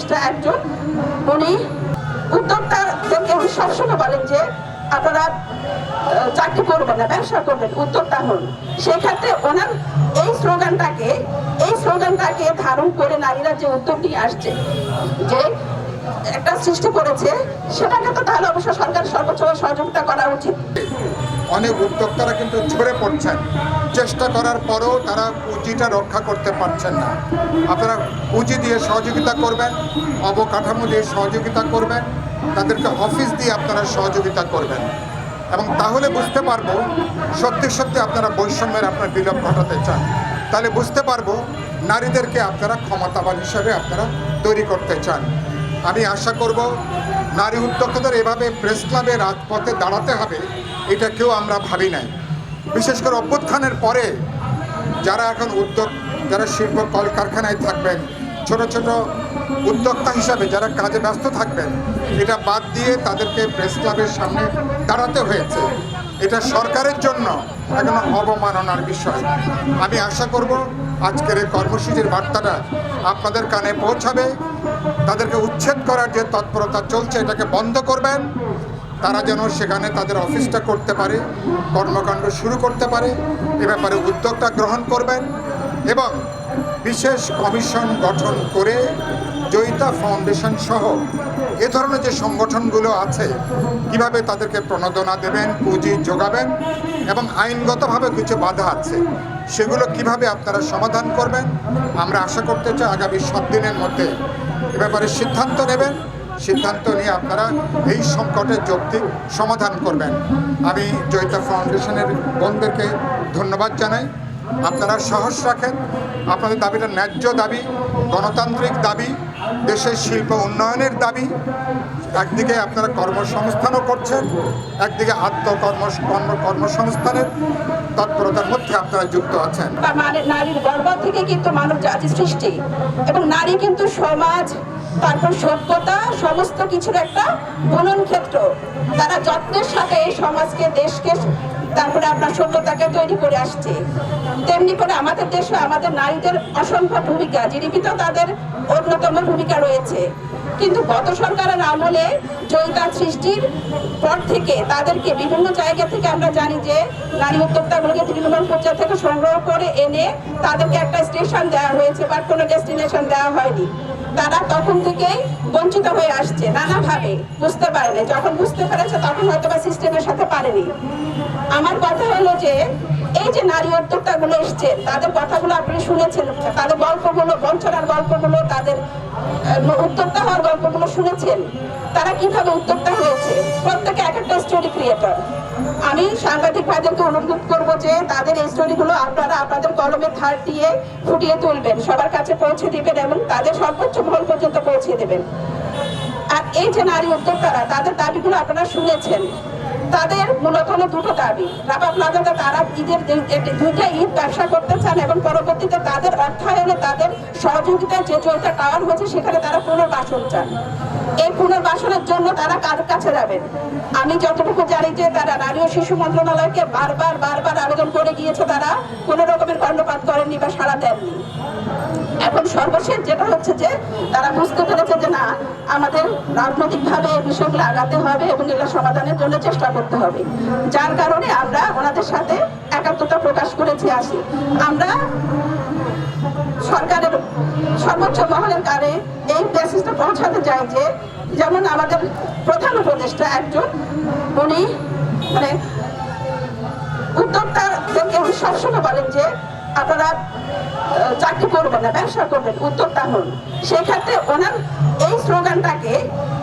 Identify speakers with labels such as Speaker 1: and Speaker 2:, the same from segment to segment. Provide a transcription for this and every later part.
Speaker 1: উপদেষ্টা একজন। উনি উদ্যোক্তাদেরকে উনি সবসময় বলেন যে, আপনারা চাকরি করবেন না, ব্যবসা করবেন। উদ্যোক্তা হন সেক্ষেত্রে ওনার এই স্লোগানটাকে এই স্লোগানটাকে ধারণ করে নারীরা যে উদ্যোগ নিয়ে আসছে, যে একটা সৃষ্টি করেছে, সেটাকে তো তাহলে অবশ্য সরকার সর্বোচ্চ সহযোগিতা করা উচিত।
Speaker 2: অনেক উদ্যোক্তারা কিন্তু ঝরে পড়ছেন। চেষ্টা করার পরেও তারা পুঁজিটা রক্ষা করতে পারছেন না। আপনারা পুঁজি দিয়ে সহযোগিতা করবেন, অবকাঠামো দিয়ে সহযোগিতা করবেন, তাদেরকে অফিস দিয়ে আপনারা সহযোগিতা করবেন। এবং তাহলে বুঝতে পারব, সত্যি সত্যি আপনারা বৈষম্যের আপনার বিলোপ ঘটাতে চান। তাহলে বুঝতে পারব, নারীদেরকে আপনারা ক্ষমতাবান হিসাবে আপনারা তৈরি করতে চান। আমি আশা করব নারী উদ্যোক্তাদের এভাবে প্রেস ক্লাবে রাজপথে দাঁড়াতে হবে, এটা কেউ আমরা ভাবি নাই। বিশেষ করে অভ্যুত্থানের পরে যারা এখন উদ্যোগ যারা শিল্প কলকারখানায় থাকবেন, ছোট ছোট উদ্যোক্তা হিসাবে যারা কাজে ব্যস্ত থাকবেন, এটা বাদ দিয়ে তাদেরকে প্রেস ক্লাবের সামনে দাঁড়াতে হয়েছে। এটা সরকারের জন্য এখন অবমাননার বিষয়। আমি আশা করব আজকের এই কর্মসূচির বার্তাটা আপনাদের কানে পৌঁছাবে। তাদেরকে উচ্ছেদ করার যে তৎপরতা চলছে, এটাকে বন্ধ করবেন। তারা যেন সেখানে তাদের অফিসটা করতে পারে, কর্মকাণ্ড শুরু করতে পারে, এ ব্যাপারে উদ্যোগটা গ্রহণ করবেন এবং বিশেষ কমিশন গঠন করে জয়িতা ফাউন্ডেশন সহ এ ধরনের যে সংগঠনগুলো আছে, কীভাবে তাদেরকে প্রণোদনা দেবেন, পুঁজি যোগাবেন এবং আইনগতভাবে কিছু বাধা আছে, সেগুলো কীভাবে আপনারা সমাধান করবেন, আমরা আশা করতে চাই আগামী সাত দিনের মধ্যে এ ব্যাপারে সিদ্ধান্ত নেবেন। সিদ্ধান্ত নিয়ে আপনারা এই সংকটের যৌক্তিক সমাধান করবেন। আমি জয়িতা ফাউন্ডেশনের বোনদেরকে ধন্যবাদ জানাই। আপনারা সাহস রাখেন। আপনাদের দাবিটা ন্যায্য দাবি, গণতান্ত্রিক দাবি, দেশের শিল্প উন্নয়নের দাবি। একদিকে আপনারা কর্মসংস্থানও করছেন, একদিকে আত্মকর্ম কর্ম, কর্মসংস্থানের তৎপরতার মধ্যে আপনারা যুক্ত আছেন।
Speaker 1: মানে নারীর গর্ব থেকে কিন্তু মানব জাতির সৃষ্টি। এবং নারী কিন্তু সমাজ তারপর সভ্যতা, সমস্ত কিছুর একটা বুনন ক্ষেত্র। তারা যত্নের সাথে এই সমাজকে, দেশকে, তারপরে আপনার সভ্যতাকে তৈরি করে আসছে। তেমনি করে আমাদের দেশে আমাদের নারীদের অসংখ্য ভূমিকা জিডিপিতেও তাদের অন্যতম ভূমিকা রয়েছে। কিন্তু গত সরকারের আমলে জয়িতা সৃষ্টির পর থেকে তাদেরকে বিভিন্ন জায়গা থেকে আমরা জানি যে নারী উদ্যোক্তাগুলোকে তৃণমূল পর্যায় থেকে সংগ্রহ করে এনে তাদেরকে একটা স্টেশন দেওয়া হয়েছে, বা কোনো ডেস্টিনেশন দেওয়া হয়নি। তারা তখন থেকেই বঞ্চিত হয়ে আসছে, নানাভাবে। বুঝতে পারেনি। যখন বুঝতে পেরেছে, তখন হয়তো বা সিস্টেমের সাথে পারেনি। আমার কথা হলো যে, এই যে নারী উদ্যোক্তাগুলো এসছেন তাদের কথাগুলো আপনি শুনেছেন, তাদের গল্পগুলো, বঞ্চনার গল্পগুলো, তাদের উদ্যোক্তা হওয়ার গল্পগুলো শুনেছেন? তারা কীভাবে উদ্যোক্তা হয়েছে? প্রত্যেকে এক একটা স্টোরি ক্রিয়েটর আমি সাংবাদিক ভাইদেরকে অনুরোধ করব যে তাদের এই স্টোরিগুলো আপনারা আপনাদের কলমে ধার দিয়ে ফুটিয়ে তুলবেন। সবার কাছে পৌঁছে দিবেন এবং তাদের সর্বোচ্চ মহল পর্যন্ত পৌঁছে দেবেন। আর এই যে নারী উদ্যোক্তারা, তাদের দাবিগুলো আপনারা শুনেছেন। তাদের মূলত হলো দুটো দাবি। রাবা প্লাজাতে তারা ঈদের দুইটা ঈদ ব্যবসা করতে চান এবং পরবর্তীতে তাদের অর্থায়নে তাদের সহযোগিতায় যে জয়টা টাওয়ার হয়েছে, সেখানে তারা পুনর্বাসন চান। এই পুনর্বাসনের জন্য তারা কার কাছে যাবেন? আমি যতটুকু জানি যে তারা নারী ও শিশু মন্ত্রণালয়কে বারবার বারবার আবেদন করে গিয়েছে তারা, কোনো রকমের কর্ণপাত করেননি বা সাড়া দেননি। এখন সর্বশেষ যেটা হচ্ছে যে, তারা বুঝতে পেরেছে যে না, আমাদের রাজনৈতিকভাবে বিষয়গুলো আগাতে হবে এবং এগুলো সমাধানের জন্য চেষ্টা করতে হবে। যার কারণে আমরা ওনাদের সাথে একাত্মতা প্রকাশ করেছি, আসি। আমরা সরকারের সর্বোচ্চ মহলের কারে এই মেসেজটা পৌঁছাতে চাই যে, যেমন আমাদের প্রধান উপদেষ্টা একজন, উনি মানে উদ্যোক্তাদেরকে উনি সবসময় বলেন যে আপনারা চাকরি করবেন না, ব্যবসা করবেন উত্তরটা হন। সেক্ষেত্রে ওনার এই স্লোগানটাকে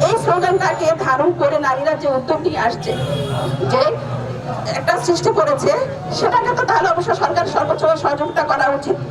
Speaker 1: এই স্লোগানটাকে ধারণ করে নারীরা যে উত্তরটি আসছে, যে একটা সৃষ্টি করেছে, সেটাকে তো তাহলে অবশ্য সরকার সর্বোচ্চ সহযোগিতা করা উচিত।